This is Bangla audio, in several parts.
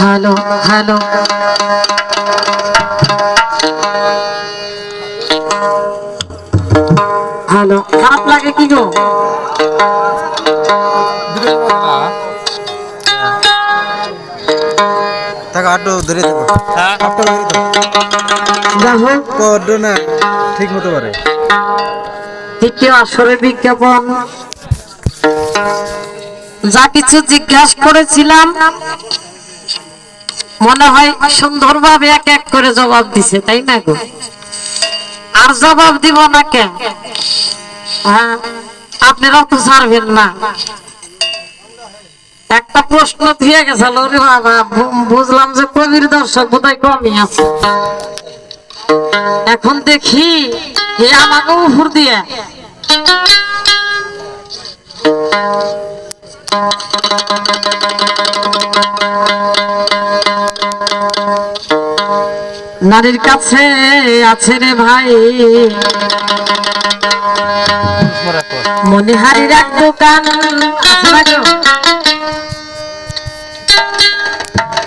হ্যালো হ্যালো হ্যালো খারাপ লাগে কি গো? থাকো আটটো ধরে থাকো হ্যাঁ। আটটো ধরে থাকো না ঠিক পারে দ্বিতীয় আসরে বিজ্ঞাপন। যা কিছু জিজ্ঞাসা করেছিলাম মনে হয় সুন্দরভাবে এক এক করে জবাব দিছে তাই না গো? আর জবাব দিব না কেন? হ্যাঁ আপনারাও তো ছাড়বেন না। একটা প্রশ্ন দিয়ে গেছিল বাবা বুঝলাম যে কবির দর্শক বোধহয় কমই আছে। এখন দেখি হে আমাকে উপর দিয়ে নারীর কাছে আছে রে ভাই মনিহারির এক দোকান?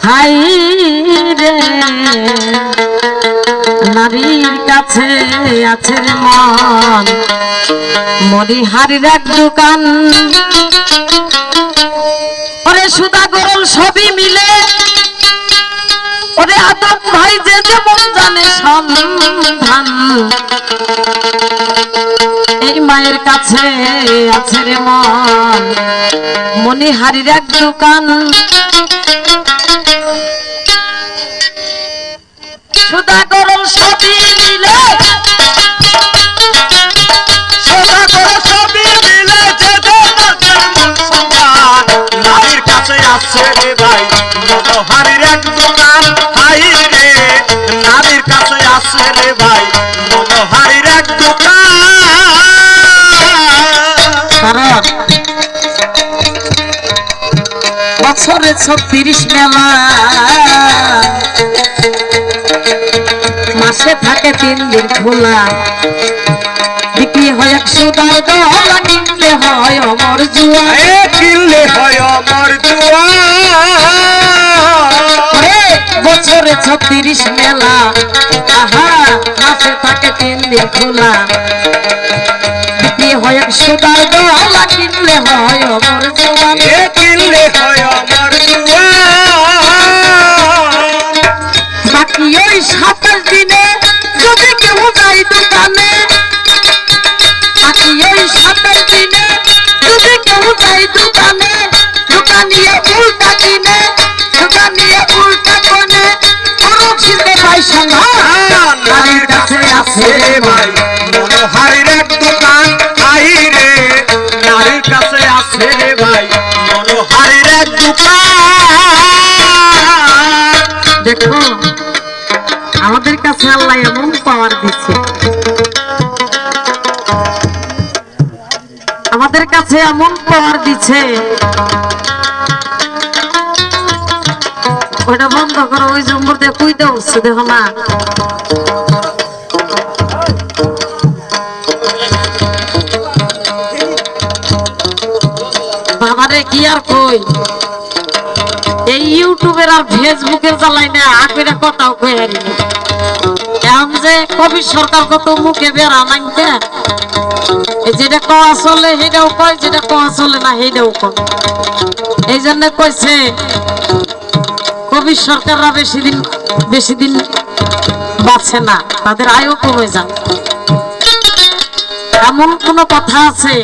হাই আছে রে মন। মনিহারির এক দোকান। ওরে সুদা গরল সবই মিলে। ওরে আদম ভাই যে যেমন জানে সন্ধান। এই মায়ের কাছে আছে রে মন। মনিহারির এক দোকান। সুদা গরল সবই আসছে রে। ভাই, মনোহারির ছত্রিশ মেলা। মাসে থাকে তিন দিন খোলা। বিক্রি হয় একশো দলা কিনলে হয় অমর জুয়া এ কিনলে হয় অমর জুয়া বছরে ছত্রিশ মেলা। আহা মাসে থাকে তিন দিন খোলা। বিক্রি হয় একশো দলা কিনলে হয় অমর জুয়া দোকানিয়ে উল্টা কিনে দোকানিয়ে উল্টা কোনে খরচ শিখে পয়সা না নারীর কাছে আছে রে ভাই। মনোহারির এক দোকান আই রে। নারীর কাছে আছে রে ভাই মনোহারির এক দোকান। দেখো আমাদের কাছে আল্লাহ এমন পাওয়ার দিচ্ছে। আমাদের কাছে এমন পাওয়ার দিচ্ছে। ওইটা বন্ধ করো, ওই জম্বর দিয়ে কুইতে উঠছে দেখো না বাবারে, কি আর কই? এই ইউটিউবের আর ফেসবুকের জ্বালাই না আখেরা কথাও কই হারি না। এখন যে কবি সরকার কত মুখে বেড়া নাইতে যেটা কওয়া চলে সেটাও কয়, যেটা কওয়া চলে না সেটাও কয়। এই জন্য কইছে কবি সরকাররা বেশি দিন বেশি দিন বাঁচে না। তাদের আয়ও কমে যায় এমন কোন কথা আছে?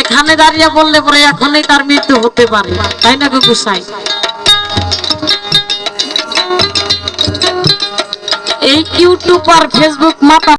এখানে দাঁড়িয়ে বললে পরে এখনই তার মৃত্যু হতে পারে। তাই না গুসাই এই ইউটিউব আর ফেসবুক মাথা